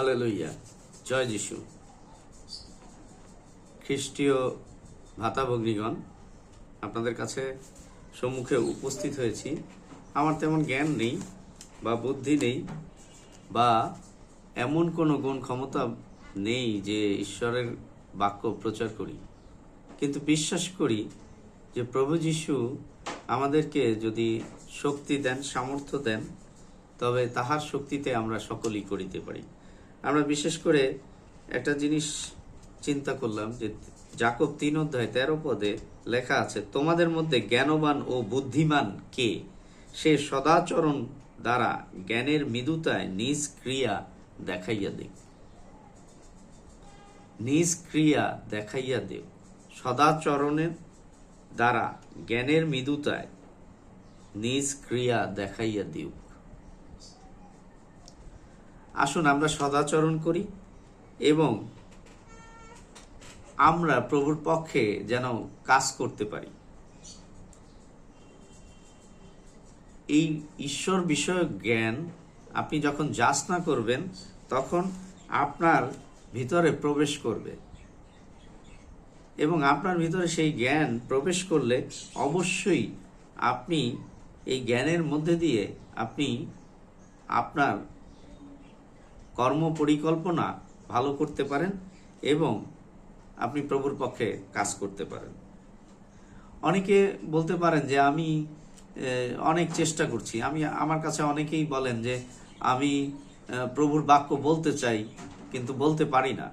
হালে লইয়া জয় যিশু। খ্রিস্টীয় ভাতাভগ্নিগণ আপনাদের কাছে সম্মুখে উপস্থিত হয়েছি। আমার তেমন জ্ঞান নেই বা বুদ্ধি নেই বা এমন কোনো গুণ ক্ষমতা নেই যে ঈশ্বরের বাক্য প্রচার করি। কিন্তু বিশ্বাস করি যে প্রভু যিশু আমাদেরকে যদি শক্তি দেন, সামর্থ্য দেন, তবে তাহার শক্তিতে আমরা সকলই করিতে পারি। আমরা বিশেষ করে একটা জিনিস চিন্তা করলাম যে জাকব তিন অধ্যায় তেরো পদে লেখা আছে, তোমাদের মধ্যে জ্ঞানবান ও বুদ্ধিমান কে? সে সদাচরণ দ্বারা জ্ঞানের মৃদুতায় নিজ ক্রিয়া দেখাইয়া দেখ নিজ ক্রিয়া দেখাইয়া দেও। সদাচরণের দ্বারা জ্ঞানের মৃদুতায় নিজ ক্রিয়া দেখাইয়া দিও। আসুন আমরা সদাচরণ করি এবং আমরা প্রভুর পক্ষে যেন কাজ করতে পারি। এই ঈশ্বর বিষয়ক জ্ঞান আপনি যখন যাচনা করবেন, তখন আপনার ভিতরে প্রবেশ করবে। এবং আপনার ভিতরে সেই জ্ঞান প্রবেশ করলে অবশ্যই আপনি এই জ্ঞানের মধ্যে দিয়ে আপনি আপনার কর্ম পরিকল্পনা ভালো করতে পারেন এবং আপনি প্রভুর পক্ষে কাজ করতে পারেন। অনেকে বলতে পারেন যে আমি অনেক চেষ্টা করছি। আমি, আমার কাছে অনেকেই বলেন যে আমি প্রভুর বাক্য বলতে চাই, কিন্তু বলতে পারি না।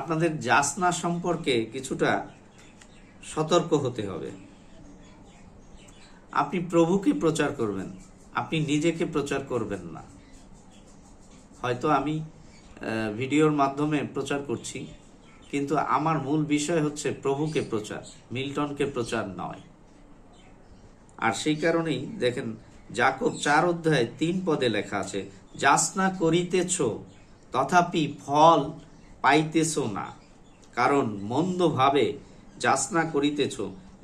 আপনাদের যাসনা সম্পর্কে কিছুটা সতর্ক হতে হবে। আপনি প্রভুকে প্রচার করবেন। আপনি নিজেকে প্রচার করবেন না। হয়তো আমি ভিডিওর মাধ্যমে প্রচার করছি, কিন্তু আমার মূল বিষয় হচ্ছে প্রভুকে প্রচার, মিল্টনকে প্রচার নয়। আর সেই কারণেই দেখেন, জাকব চার অধ্যায় তিন পদে লেখা আছে, যাচনা করিতেছ, তথাপি ফল পাইতেছ না। কারণ মন্দভাবে যাচনা করিতেছ,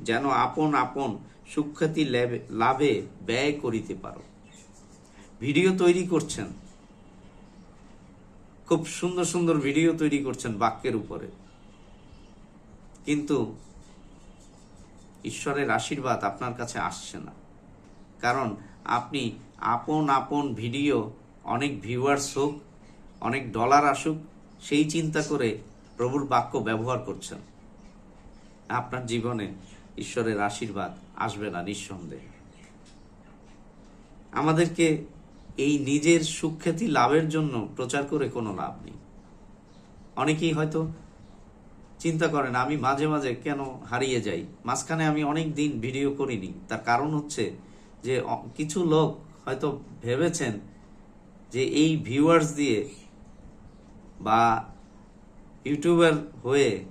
যেন আপন আপন সুখ্যাতি লাভে ব্যয় করিতে পারো। ভিডিও তৈরি করছেন। খুব সুন্দর সুন্দর ভিডিও তৈরি করছেন বাক্যের উপরে। কিন্তু ঈশ্বরের আশীর্বাদ আপনার কাছে আসছে না। কারণ আপনি আপন আপন ভিডিও, অনেক ভিউয়ার্স হোক, অনেক ডলার আসুক, সেই চিন্তা করে প্রভুর বাক্য ব্যবহার করছেন। আপনার জীবনে ঈশ্বরের আশীর্বাদ আসবে না নিঃসন্দেহে। আমাদেরকে এই নিজের সুখ্যাতি লাভের জন্য প্রচার করে কোনো লাভ নেই। অনেকেই হয়তো চিন্তা করেন, আমি মাঝে মাঝে কেন হারিয়ে যাই? মাঝখানে আমি অনেক দিন ভিডিও করিনি। তার কারণ হচ্ছে যে কিছু লোক হয়তো ভেবেছেন যে, এই ভিউয়ার্স দিয়ে বা ইউটিউবার হয়ে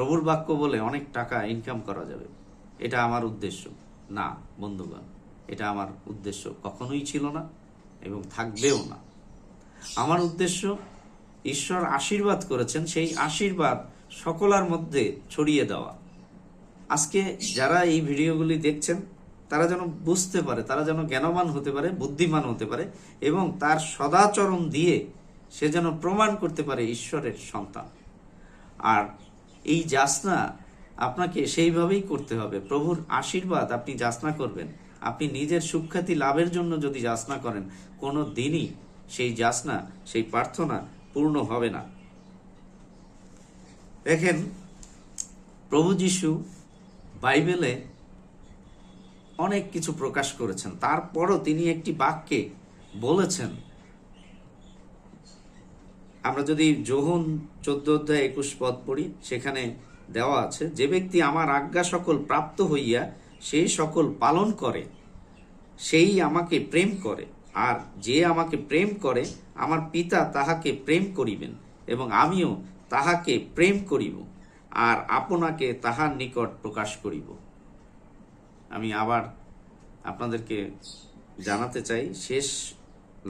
প্রভুর বাক্য বলে অনেক টাকা ইনকাম করা যাবে। এটা আমার উদ্দেশ্য। না, বন্ধুগণ, এটা আমার উদ্দেশ্য কখনোই ছিল না এবং থাকবেও না। আমার উদ্দেশ্য, ঈশ্বর আশীর্বাদ করেছেন সেই আশীর্বাদ সকলার মধ্যে ছড়িয়ে দেওয়া। আজকে যারা এই ভিডিওগুলি দেখছেন, তারা যেন বুঝতে পারে, তারা যেন জ্ঞানবান হতে পারে, বুদ্ধিমান হতে পারে এবং তার সদাচরণ দিয়ে সে যেন প্রমাণ করতে পারে ঈশ্বরের সন্তান। আর এই যাচনা আপনাকে সেইভাবেই করতে হবে। প্রভুর আশীর্বাদ আপনি যাচনা করবেন। আপনি নিজের সুখ্যাতি লাভের জন্য যদি যাচনা করেন, কোনো দিনই সেই যাচনা সেই প্রার্থনা পূর্ণ হবে না। দেখেন, প্রভু যিশু বাইবেলে অনেক কিছু প্রকাশ করেছেন। তারপরও তিনি একটি বাক্যে বলেছেন আমরা যদি যোহন চোদ্দ অধ্যায় একুশ পদ পড়ি, সেখানে দেওয়া আছে, যে ব্যক্তি আমার আজ্ঞা সকল প্রাপ্ত হইয়া সেই সকল পালন করে, সেই আমাকে প্রেম করে, আর যে আমাকে প্রেম করে, আমার পিতা তাহাকে প্রেম করিবেন, এবং আমিও তাহাকে প্রেম করিব, আর আপনাকে তাহার নিকট প্রকাশ করিব। আমি আবার আপনাদেরকে জানাতে চাই, শেষ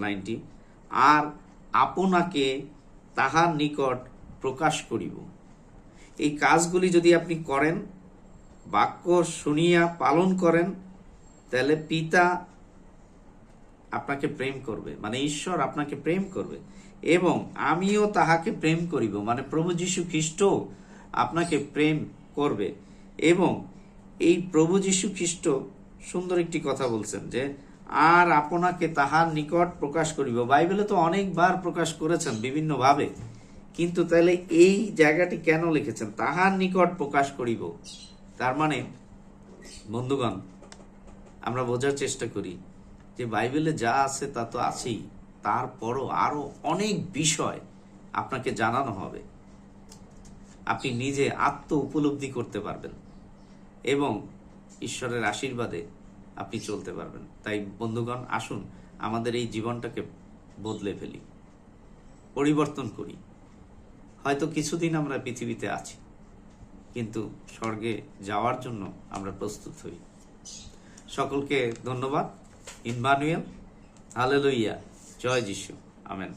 লাইনটি, আর আপনাকে তাহার নিকট প্রকাশ করিব। এই কাজগুলি যদি আপনি করেন, বাক্য শুনিয়া পালন করেন, তাহলে পিতা আপনাকে প্রেম করবে মানে ঈশ্বর আপনাকে প্রেম করবে এবং আমিও তাহাকে প্রেম করিব মানে প্রভু যীশু খ্রিস্ট আপনাকে প্রেম করবে এবং এই প্রভু যীশু খ্রিস্ট সুন্দর একটি কথা বলছেন যে আর আপনাকে তাহার নিকট প্রকাশ করিব। বাইবেলে তো অনেকবার প্রকাশ করেছেন বিভিন্নভাবে। কিন্তু তাহলে এই জায়গাটি কেন লিখেছেন? তাহার নিকট প্রকাশ করিব। তার মানে বন্ধুগণ, আমরা বোঝার চেষ্টা করি যে বাইবেলে যা আছে তা তো আছেই। তারপরও আরও অনেক বিষয় আপনাকে জানানো হবে। আপনি নিজে আত্ম উপলব্ধি করতে পারবেন এবং ঈশ্বরের আশীর্বাদে আপনি চলতে পারবেন। তাই বন্ধুগণ, আসুন আমাদের এই জীবনটাকে বদলে ফেলি, পরিবর্তন করি। হয়তো কিছুদিন আমরা পৃথিবীতে আছি, কিন্তু স্বর্গে যাওয়ার জন্য আমরা প্রস্তুত হই। সকলকে ধন্যবাদ। ইনভানুয়েল হালেলুইয়া জয় যিশু। আমেন।